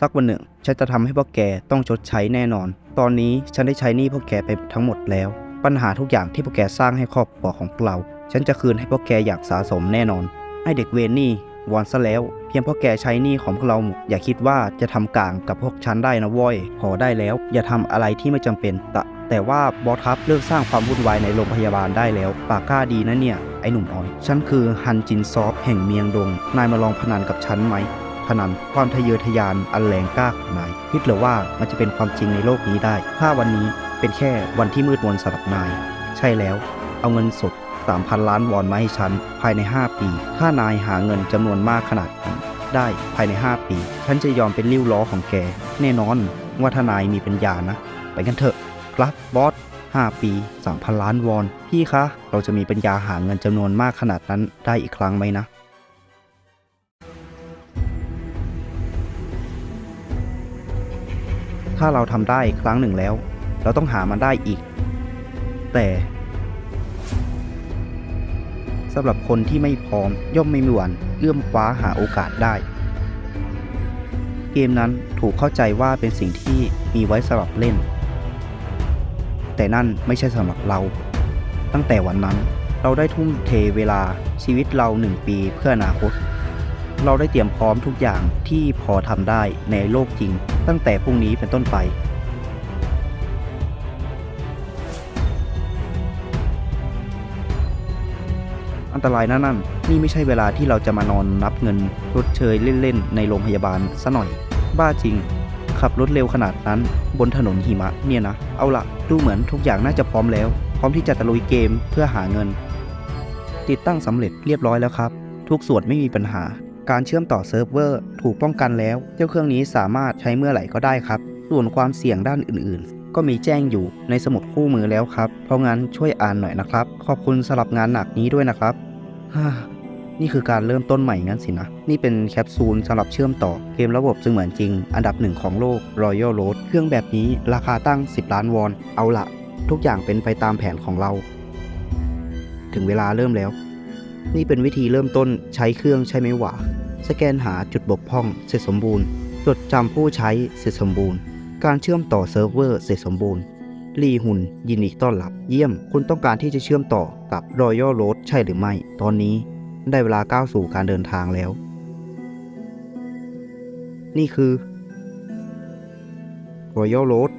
สักวันหนึ่ง ฉันจะทำให้พวกแกต้องชดใช้แน่นอน ตอนนี้ฉันได้ใช้หนี้พวกแกไปทั้งหมดแล้ว ปัญหาทุกอย่างที่พวกแกสร้างให้ครอบครัวของเรา ฉันจะคืนให้พวกแกอย่างสาสมแน่นอน ไอเด็กเวรนี่วอนซะแล้ว เพียงพราะแกใช้หนี้ของพวกเราอย่าคิดว่าจะทำกลางกับพวกฉันได้นะว้ยพอได้แล้ว อย่าทำอะไรที่ไม่จำเป็นแต่แต่ว่าบอสครับเลิกสร้างความวุ่นวายในโรงพยาบาลได้แล้ว ปากกล้าดีนะเนี่ย ไอหนุ่มน้อย ฉันคือฮันจินซอฟแห่งเมียงดง นายมาลองพนันกับฉันไหม พนันความทะเยอทะยานอันแรงกล้าของนายคิดเหรือว่ามันจะเป็นความจริงในโลกนี้ได้ ถ้าวันนี้เป็นแค่วันที่มืดมนสำหรับนาย ใช่แล้ว เอาเงินสด 3,000 ล้านวอนมาให้ฉันภายใน 5 ปี ถ้านายหาเงินจำนวนมากขนาดนี้ได้ภายใน 5 ปี ฉันจะยอมเป็นริ้วล้อของแก แน่นอนว่าถ้านายมีปัญญานะ ไปกันเถอะ ครับบอส5 ปี 3,000 ล้านวอน พี่คะ เราจะมีปัญญาหาเงินจำนวนมากขนาดนั้นได้อีกครั้งไหมนะ ถ้าเราทำได้ครั้งหนึ่งแล้ว เราต้องหามันได้อีก แต่สำหรับคนที่ไม่พร้อมย่อมไม่มีวันเอื้อมคว้าหาโอกาสได้ เกมนั้นถูกเข้าใจว่าเป็นสิ่งที่มีไว้สำหรับเล่น แต่นั่นไม่ใช่สำหรับเรา ตั้งแต่วันนั้นเราได้ทุ่มเทเวลาชีวิตเราหนึ่งปีเพื่ออนาคต เราได้เตรียมพร้อมทุกอย่างที่พอทำได้ในโลกจริง ตั้งแต่พรุ่งนี้เป็นต้นไปอันตรายนะนั่นนี่ไม่ใช่เวลาที่เราจะมานอนนับเงินชดเชยเล่นๆ ในโรงพยาบาลซะหน่อย บ้าจริง ขับรถเร็วขนาดนั้น บนถนนหิมะเนี่ยนะ เอาละดูเหมือนทุกอย่างน่าจะพร้อมแล้ว พร้อมที่จะตะลุยเกมเพื่อหาเงิน ติดตั้งสำเร็จเรียบร้อยแล้วครับ ทุกส่วนไม่มีปัญหา การเชื่อมต่อเซิร์ฟเวอร์ถูกป้องกันแล้ว เจ้าเครื่องนี้สามารถใช้เมื่อไหร่ก็ได้ครับ ส่วนความเสี่ยงด้านอื่นๆ ก็มีแจ้งอยู่ในสมุดคู่มือแล้วครับ เพราะงั้นช่วยอ่านหน่อยนะครับ ขอบคุณสำหรับงานหนักนี้ด้วยนะครับฮ่านี่คือการเริ่มต้นใหม่งั้นสินะ นี่เป็นแคปซูลสำหรับเชื่อมต่อเกมระบบจึงเหมือนจริง อันดับหนึ่งของโลก Royal Road เครื่องแบบนี้ราคาตั้ง 10 ล้านวอน เอาละทุกอย่างเป็นไปตามแผนของเรา ถึงเวลาเริ่มแล้ว นี่เป็นวิธีเริ่มต้นใช้เครื่องใช่ไหมวะ สแกนหาจุดบกพร่องเสร็จสมบูรณ์ จดจำผู้ใช้เสร็จสมบูรณ์ การเชื่อมต่อเซิร์ฟเวอร์เสร็จสมบูรณ์รีหุนยินดีต้อนรับ เยี่ยม คุณต้องการที่จะเชื่อมต่อกับ Royal Road ใช่หรือไม่ ตอนนี้ได้เวลาก้าวสู่การเดินทางแล้ว นี่คือ Royal Road